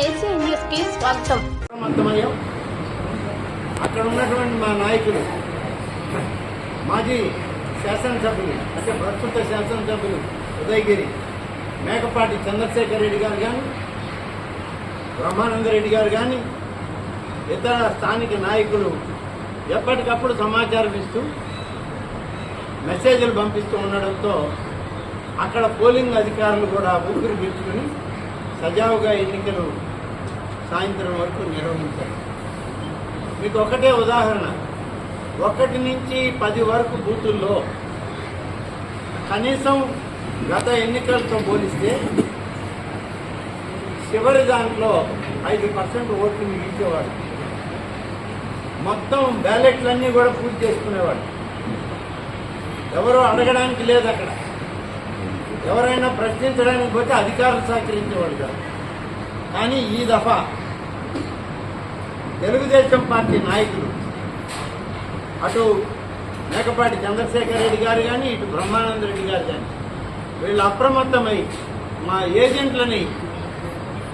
ACI న్యూస్కి స్వాగతం అక్కడ ఉన్నటువంటి మా నాయకులు మాజీ శాసనసభ్యులు అంటే ప్రస్తుత శాసనసభ్యులు ఉదయగిరి మేకపాటి చంద్రశేఖర్ రెడ్డి గారు కానీ బ్రహ్మానంద రెడ్డి గారు కానీ ఇతర స్థానిక నాయకులు ఎప్పటికప్పుడు సమాచారం ఇస్తూ మెసేజ్లు పంపిస్తూ ఉండడంతో అక్కడ పోలింగ్ అధికారులు కూడా ఊపిరి పీల్చుకుని సజావుగా ఎన్నికలు సాయంత్రం వరకు నిర్వహించారు మీకు ఒకటే ఉదాహరణ. ఒకటి నుంచి పది వరకు బూతుల్లో కనీసం గత ఎన్నికలతో పోలిస్తే చివరి దాంట్లో ఐదు పర్సెంట్ ఓట్లు మిగిల్చేవాడు మొత్తం బ్యాలెట్లన్నీ కూడా పూర్తి చేసుకునేవాడు ఎవరో అడగడానికి లేదు అక్కడ. ఎవరైనా ప్రశ్నించడానికి పోతే అధికారులు సహకరించేవాడు కాదు. కానీ ఈ దఫా తెలుగుదేశం పార్టీ నాయకులు అటు మేకపాటి చంద్రశేఖర్ రెడ్డి గారు కానీ ఇటు బ్రహ్మానంద రెడ్డి గారు కానీ వీళ్ళు అప్రమత్తమై మా ఏజెంట్లని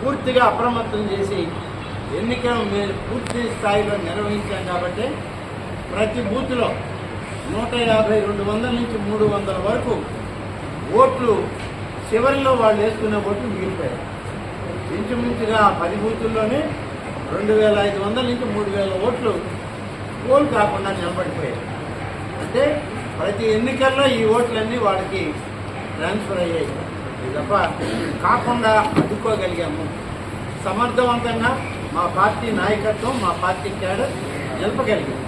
పూర్తిగా అప్రమత్తం చేసి ఎన్నికలు మేము పూర్తి స్థాయిలో నిర్వహించాం కాబట్టి ప్రతి బూత్లో నూట యాభై రెండు వందల నుంచి మూడు వందల వరకు ఓట్లు చివరిలో వాళ్ళు వేసుకునే ఓట్లు మిగిలిపోయాయి. ఇంచుమించుగా పది బూతుల్లోనే రెండు వేల ఐదు వందల నుంచి మూడు వేల ఓట్లు పోల్ కాకుండా నిలబడిపోయాయి. అంటే ప్రతి ఎన్నికల్లో ఈ ఓట్లన్నీ వాళ్ళకి ట్రాన్స్ఫర్ అయ్యాయి. తప్ప కాకుండా అడ్డుకోగలిగాము. సమర్థవంతంగా మా పార్టీ నాయకత్వం మా పార్టీ క్యాడర్ నిలపగలిగింది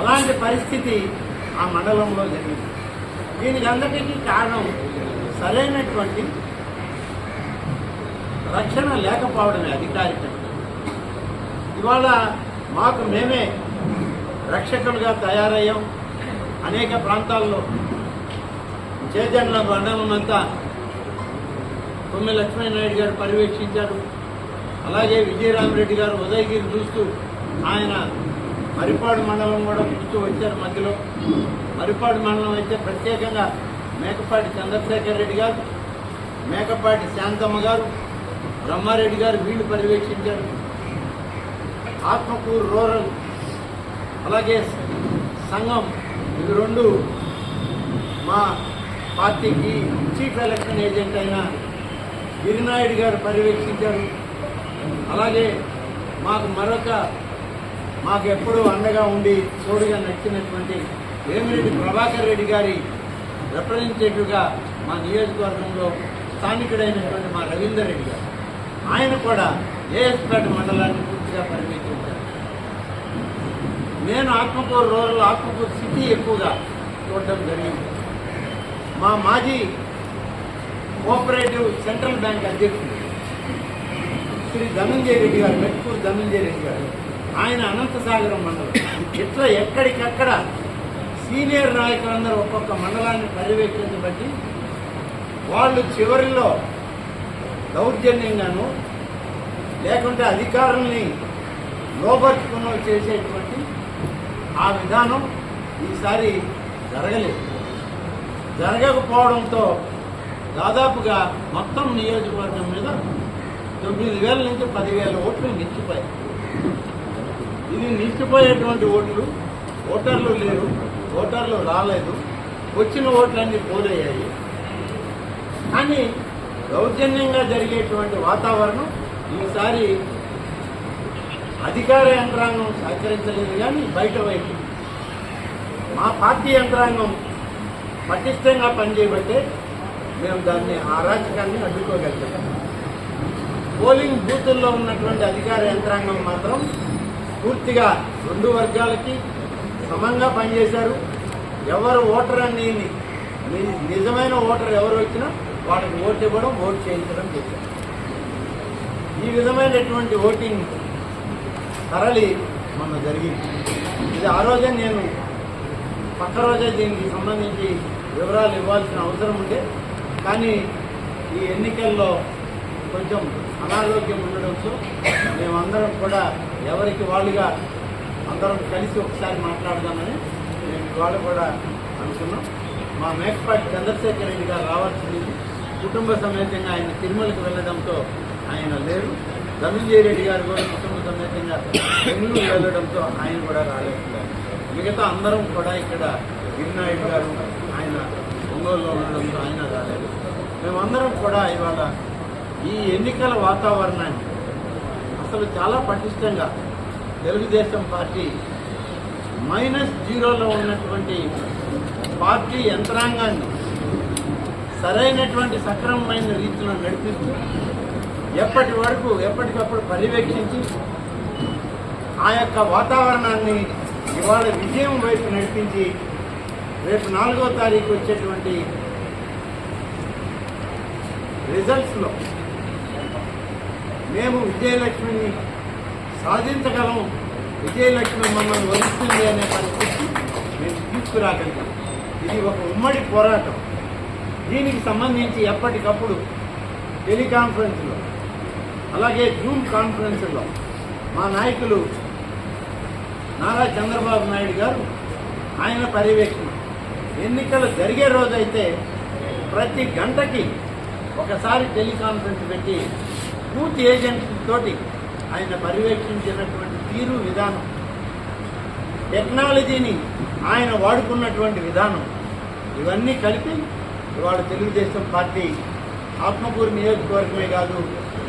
అలాంటి పరిస్థితి ఆ మండలంలో జరిగింది. దీనికి అందరికీ కారణం సరైనటువంటి రక్షణ లేకపోవడమే అధికారికంగా ఇవాళ మాకు మేమే రక్షకులుగా తయారయ్యాం. అనేక ప్రాంతాల్లో చేజండ్ల మండలం తొమ్మిది లక్ష్మీనాయుడు గారు పర్యవేక్షించారు. అలాగే విజయరామరెడ్డి గారు ఉదయగిరి చూస్తూ ఆయన మరిపాడు మండలం కూడా చూస్తూ వచ్చారు మధ్యలో. మరిపాడు మండలం అయితే ప్రత్యేకంగా మేకపాటి చంద్రశేఖర్ రెడ్డి గారు మేకపాటి శాంతమ్మ గారు బ్రహ్మారెడ్డి గారు వీళ్ళు పర్యవేక్షించారు. ఆత్మకూరు రూరల్ అలాగే సంఘం ఇవి రెండు మా పార్టీకి చీఫ్ ఎలక్షన్ ఏజెంట్ అయిన గిరినాయుడు గారు పర్యవేక్షించారు. అలాగే మాకు మరొక మాకు ఎప్పుడూ అండగా ఉండి తోడుగా నచ్చినటువంటి వేమిరెడ్డి ప్రభాకర్ రెడ్డి గారి రిప్రజెంటేటివ్గా మా నియోజకవర్గంలో స్థానికుడైనటువంటి మా రవీందర్ రెడ్డి గారు. ఆయన కూడా ఏఎస్పేట మండలాన్ని పూర్తిగా పరిమితించారు. నేను ఆత్మకూరు రూరల్ ఆత్మకూరు సిటీ ఎక్కువగా చూడడం జరిగింది. మా మాజీ కోఆపరేటివ్ సెంట్రల్ బ్యాంక్ అధ్యక్షుడు శ్రీ ధనంజయ రెడ్డి గారు మెట్కూరు ధనంజయ రెడ్డి గారు. ఆయన అనంతసాగరం మండలం. ఇట్లా ఎక్కడికక్కడ సీనియర్ నాయకులందరూ ఒక్కొక్క మండలాన్ని పర్యవేక్షించబట్టి వాళ్ళు చివరిలో దౌర్జన్యంగాను లేకుంటే అధికారుల్ని లోపరుచుకున్న చేసేటువంటి ఆ విధానం ఈసారి జరగలేదు. జరగకపోవడంతో దాదాపుగా మొత్తం నియోజకవర్గం మీద తొమ్మిది వేల నుంచి పదివేల ఓట్లు నిలిచిపోయాయి. ఇది నిలిచిపోయేటువంటి ఓట్లు ఓటర్లు లేరు. ఓటర్లు రాలేదు వచ్చిన ఓట్లన్నీ పోలయ్యాయి. కానీ దౌర్జన్యంగా జరిగేటువంటి వాతావరణం ఈసారి అధికార యంత్రాంగం సహకరించలేదు కానీ బయట వైపు. మా పార్టీ యంత్రాంగం పటిష్టంగా పనిచేయబట్టే మేము దాన్ని ఆ అరాచకాన్ని అడ్డుకోగలుగుతాం పోలింగ్ బూతుల్లో ఉన్నటువంటి అధికార యంత్రాంగం మాత్రం పూర్తిగా రెండు వర్గాలకి సమంగా పనిచేశారు. ఎవరు ఓటర్ అని నిజమైన ఓటర్ ఎవరు వచ్చినా వాళ్ళకి ఓటు ఇవ్వడం ఓటు చేయించడం చేశారు. ఈ విధమైనటువంటి ఓటింగ్ తరలి మొన్న జరిగింది. ఇది ఆ రోజే నేను పక్క రోజే దీనికి సంబంధించి వివరాలు ఇవ్వాల్సిన అవసరం ఉండే. కానీ ఈ ఎన్నికల్లో కొంచెం అనారోగ్యం ఉండడంతో మేమందరం కూడా ఎవరికి వాళ్ళుగా అందరం కలిసి ఒకసారి మాట్లాడదామని ఇవాళ కూడా అనుకున్నాం. మా మేకపాటి చంద్రశేఖర్ రెడ్డి గారు రావాల్సింది కుటుంబ సమేతంగా ఆయన తిరుమలకి వెళ్ళడంతో ఆయన లేరు. ధనుంజయ రెడ్డి గారు కూడా కుటుంబ సమేతంగా బెంగళూరు వెళ్ళడంతో ఆయన కూడా రాలేకపోయారు మిగతా అందరం కూడా ఇక్కడ గిరినాయుడు గారు ఆయన ఒంగోలులో ఉండడంతో ఆయన రాలేదు. మేమందరం కూడా ఇవాళ ఈ ఎన్నికల వాతావరణాన్ని అసలు చాలా పటిష్టంగా తెలుగుదేశం పార్టీ మైనస్ జీరోలో ఉన్నటువంటి పార్టీ యంత్రాంగాన్ని సరైనటువంటి సక్రమమైన రీతిలో నడిపిస్తూ ఎప్పటి వరకు ఎప్పటికప్పుడు పర్యవేక్షించి ఆ యొక్క వాతావరణాన్ని ఇవాళ విజయం వైపు నడిపించి రేపు నాలుగో తారీఖు వచ్చేటువంటి రిజల్ట్స్లో మేము విజయలక్ష్మిని సాధించగలం విజయలక్ష్మి మమ్మల్ని వదిలిస్తుంది అనే పరిస్థితి మేము తీసుకురాగలిగాం. ఇది ఒక ఉమ్మడి పోరాటం. దీనికి సంబంధించి ఎప్పటికప్పుడు టెలికాన్ఫరెన్స్లో అలాగే జూమ్ కాన్ఫరెన్స్లో మా నాయకులు నారా చంద్రబాబు నాయుడు గారు ఆయన పర్యవేక్షణ. ఎన్నికలు జరిగే రోజైతే ప్రతి గంటకి ఒకసారి టెలికాన్ఫరెన్స్ పెట్టి పూర్తి ఏజెంట్స్ తోటి ఆయన పర్యవేక్షించినటువంటి తీరు విధానం. టెక్నాలజీని ఆయన వాడుకున్నటువంటి విధానం. ఇవన్నీ కలిపి ఇవాళ తెలుగుదేశం పార్టీ ఆత్మకూరు నియోజకవర్గమే కాదు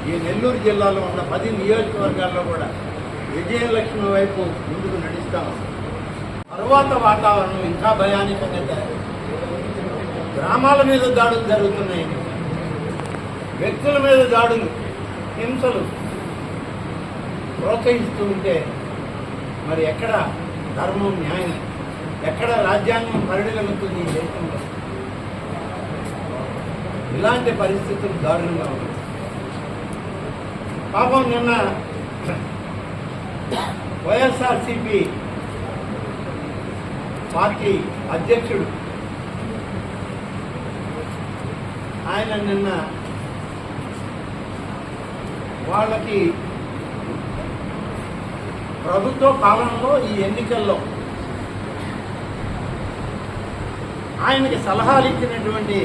ఈ నెల్లూరు జిల్లాలో ఉన్న పది నియోజకవర్గాల్లో కూడా విజయలక్ష్మి వైపు ముందుకు నడుస్తాం. తర్వాత వాతావరణం ఇంకా భయానకంగా తయారు గ్రామాల మీద దాడులు జరుగుతున్నాయి. వ్యక్తుల మీద దాడులు హింసలు ప్రోత్సహిస్తూ ఉంటే మరి ఎక్కడ ధర్మం న్యాయం? ఎక్కడ రాజ్యాంగం పరిణిలవుతుంది ఈ దేశంలో? ఇలాంటి పరిస్థితులు దారుణంగా ఉన్నాయి. పాపం నిన్న వైఎస్ఆర్సిపి పార్టీ అధ్యక్షుడు ఆయన నిన్న వాళ్ళకి ప్రభుత్వ పాలనలో ఈ ఎన్నికల్లో ఆయనకి సలహాలు ఇచ్చినటువంటి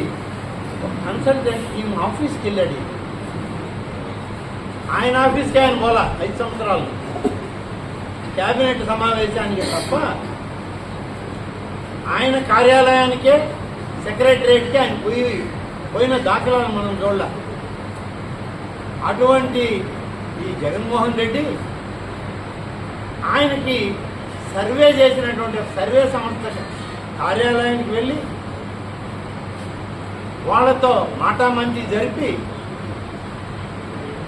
కన్సల్టెంట్ ఈ ఆఫీస్కి వెళ్ళాడు. ఆయన ఆఫీస్కి ఆయన పోలా ఐదు సంవత్సరాలు. క్యాబినెట్ సమావేశానికి తప్ప ఆయన కార్యాలయానికే సెక్రటరియట్కి ఆయన పోయి పోయిన దాఖలాలను మనం చూడాలి. అటువంటి ఈ జగన్మోహన్ రెడ్డి ఆయనకి సర్వే చేసినటువంటి సర్వే సంస్థ కార్యాలయానికి వెళ్ళి వాళ్ళతో మాటామంతి జరిపి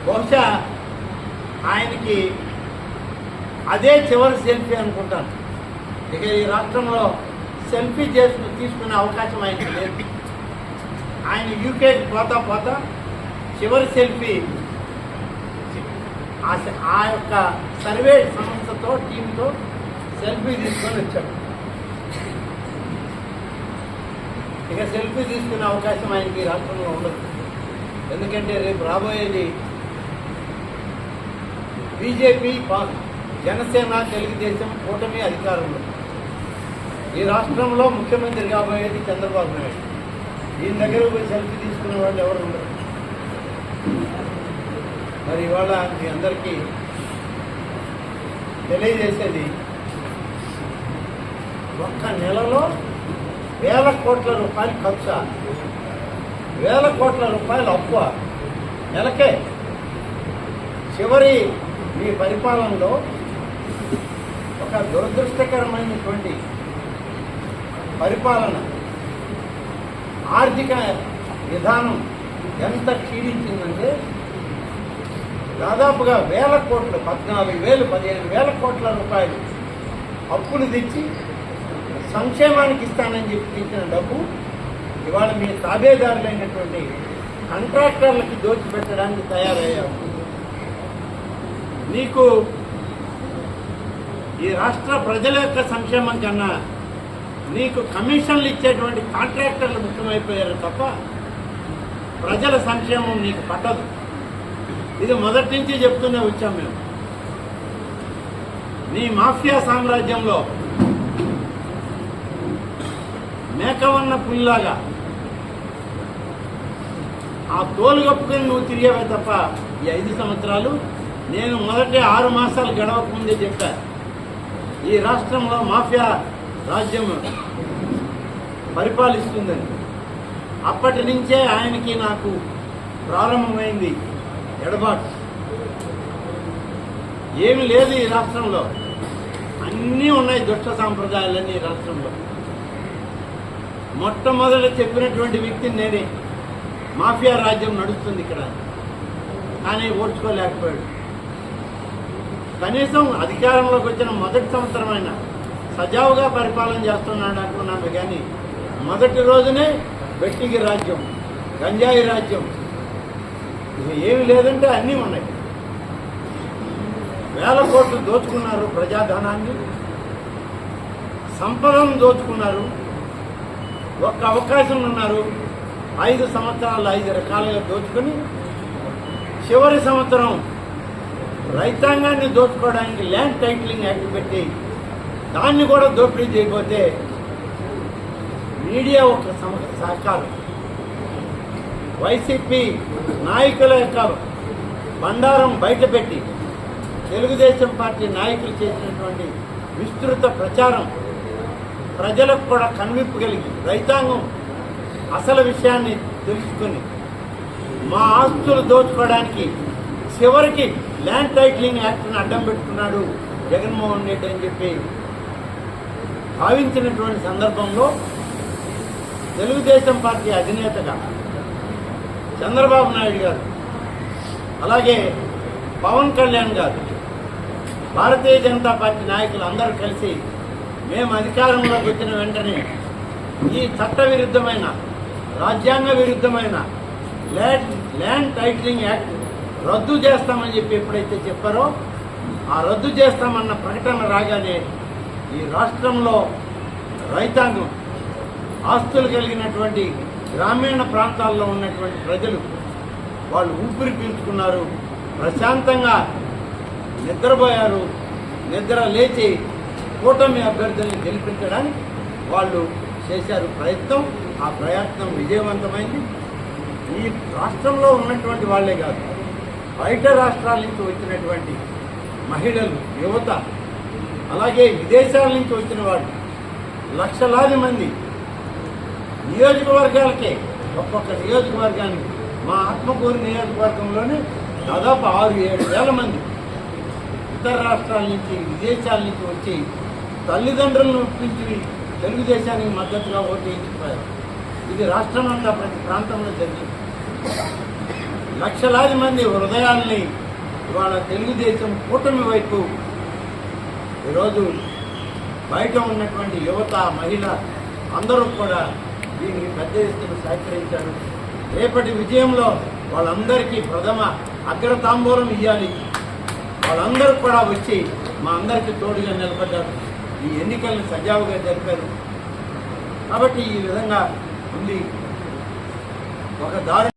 బహుశా ఆయనకి అదే చివరి సెల్ఫీ అనుకుంటాను. ఇక ఈ రాష్ట్రంలో సెల్ఫీ చేసుకుని తీసుకునే అవకాశం ఆయనకి లేదు. ఆయన యూకేకి పోతా పోతా చివరి సెల్ఫీ ఆ ఆ యొక్క సర్వే సంస్థతో టీంతో సెల్ఫీ తీసుకొని వచ్చాడు. ఇక సెల్ఫీ తీసుకునే అవకాశం ఆయనకి రాష్ట్రంలో ఉండదు. ఎందుకంటే రేపు రాబోయేది బీజేపీ జనసేన తెలుగుదేశం కూటమి అధికారంలో. ఈ రాష్ట్రంలో ముఖ్యమంత్రి కాబోయేది చంద్రబాబు నాయుడు. దీని దగ్గర పోయి సెల్ఫీ తీసుకునే వాళ్ళు ఎవరు ఉండరు. మరి ఇవాళ మీ అందరికీ తెలియజేసేది ఒక్క నెలలో వేల కోట్ల రూపాయలు ఖర్చు వేల కోట్ల రూపాయలు అప్పు నెలకే. చివరి మీ పరిపాలనలో ఒక దురదృష్టకరమైనటువంటి పరిపాలన ఆర్థిక విధానం ఎంత క్షీణించిందంటే దాదాపుగా వేల కోట్లు పద్నాలుగు వేలు పదిహేను వేల కోట్ల రూపాయలు అప్పులు తెచ్చి సంక్షేమానికి ఇస్తానని చెప్పి తెచ్చిన డబ్బు ఇవాళ మీ తాబేదారులైనటువంటి కాంట్రాక్టర్లకి దోచిపెట్టడానికి తయారయ్యాము నీకు ఈ రాష్ట్ర ప్రజల యొక్క సంక్షేమం కన్నా నీకు కమిషన్లు ఇచ్చేటువంటి కాంట్రాక్టర్లు ముఖ్యమైపోయారు తప్ప ప్రజల సంక్షేమం నీకు పట్టదు. ఇది మొదటి నుంచి చెప్తూనే వచ్చాం మేము. నీ మాఫియా సామ్రాజ్యంలో మేకవన్న పుల్లాగా ఆ తోలు కప్పుకొని నువ్వు తిరిగేవే తప్ప ఈ ఐదు సంవత్సరాలు నేను మొదటి ఆరు మాసాలు గడవకముందే చెప్పా. ఈ రాష్ట్రంలో మాఫియా రాజ్యం పరిపాలిస్తుందని. అప్పటి నుంచే ఆయనకి నాకు ప్రారంభమైంది. ఎడబాటు. ఏమి లేదు ఈ రాష్ట్రంలో. అన్నీ ఉన్నాయి దుష్ట సాంప్రదాయాలన్నీ ఈ రాష్ట్రంలో. మొట్టమొదట చెప్పినటువంటి వ్యక్తిని నేనే. మాఫియా రాజ్యం నడుస్తుంది ఇక్కడ. కానీ ఓడ్చుకోలేకపోయాడు కనీసం అధికారంలోకి వచ్చిన మొదటి సంవత్సరమైన సజావుగా పరిపాలన చేస్తున్నాడు అనుకున్నాను కానీ మొదటి రోజునే బెట్టిగి రాజ్యం గంజాయి రాజ్యం ఏమి లేదంటే అన్నీ ఉన్నాయి. వేల కోట్లు దోచుకున్నారు ప్రజాధనాన్ని. సంపదను దోచుకున్నారు. ఒక్క అవకాశం ఉన్నారు. ఐదు సంవత్సరాలు ఐదు రకాలుగా దోచుకుని చివరి సంవత్సరం రైతాంగాన్ని దోచుకోవడానికి ల్యాండ్ టైటిలింగ్ యాక్ట్ పెట్టి దాన్ని కూడా దోపిడీ చేయకపోతే మీడియా ఒక సహకారం. వైసీపీ నాయకుల యొక్క బండారం బయటపెట్టి తెలుగుదేశం పార్టీ నాయకులు చేసినటువంటి విస్తృత ప్రచారం ప్రజలకు కూడా కన్వింపు కలిగి రైతాంగం అసలు విషయాన్ని తెలుసుకుని మా ఆస్తులు దోచుకోవడానికి చివరికి ల్యాండ్ టైటిలింగ్ యాక్ట్ను అడ్డం పెట్టుకున్నాడు జగన్మోహన్ రెడ్డి అని చెప్పి భావించినటువంటి సందర్భంలో తెలుగుదేశం పార్టీ అధినేతగా చంద్రబాబు నాయుడు గారు. అలాగే పవన్ కళ్యాణ్ గారు. భారతీయ జనతా పార్టీ నాయకులు అందరూ కలిసి మేము అధికారంలోకి వచ్చిన వెంటనే ఈ చట్ట విరుద్ధమైన రాజ్యాంగ విరుద్ధమైన ల్యాండ్ ల్యాండ్ టైటిలింగ్ యాక్ట్ రద్దు చేస్తామని చెప్పి ఎప్పుడైతే చెప్పారో ఆ రద్దు చేస్తామన్న ప్రకటన రాగానే ఈ రాష్ట్రంలో రైతాంగం ఆస్తులు కలిగినటువంటి గ్రామీణ ప్రాంతాల్లో ఉన్నటువంటి ప్రజలు వాళ్ళు ఊపిరి పీల్చుకున్నారు ప్రశాంతంగా నిద్రపోయారు నిద్ర లేచి కూటమి అభ్యర్థుల్ని గెలిపించడానికి వాళ్ళు చేశారు ప్రయత్నం. ఆ ప్రయత్నం విజయవంతమైంది. ఈ రాష్ట్రంలో ఉన్నటువంటి వాళ్ళే కాదు బయట రాష్ట్రాల నుంచి వచ్చినటువంటి మహిళలు యువత అలాగే విదేశాల నుంచి వచ్చిన వాళ్ళు లక్షలాది మంది నియోజకవర్గాలకే ఒక్కొక్క నియోజకవర్గానికి. మా ఆత్మకూరు నియోజకవర్గంలోనే దాదాపు ఆరు ఏడు వేల మంది. ఇతర రాష్ట్రాల నుంచి విదేశాల నుంచి వచ్చి తల్లిదండ్రులను ఒప్పించి తెలుగుదేశానికి మద్దతుగా ఓటు వేయించిపోయారు ఇది రాష్ట్రం అంతా ప్రతి ప్రాంతంలో జరిగింది. లక్షలాది మంది హృదయాల్ని ఇవాళ తెలుగుదేశం కూటమి వైపు ఈరోజు బయట ఉన్నటువంటి యువత మహిళ అందరూ కూడా దీనికి పెద్ద ఎత్తున సహకరించారు రేపటి విజయంలో వాళ్ళందరికీ ప్రథమ అగ్రతాంబూలం ఇవ్వాలి వాళ్ళందరూ కూడా వచ్చి మా అందరికీ తోడుగా నిలబడ్డారు. ఈ ఎన్నికలను సజావుగా జరిపారు. కాబట్టి ఈ విధంగా ఉంది. ఒక దారి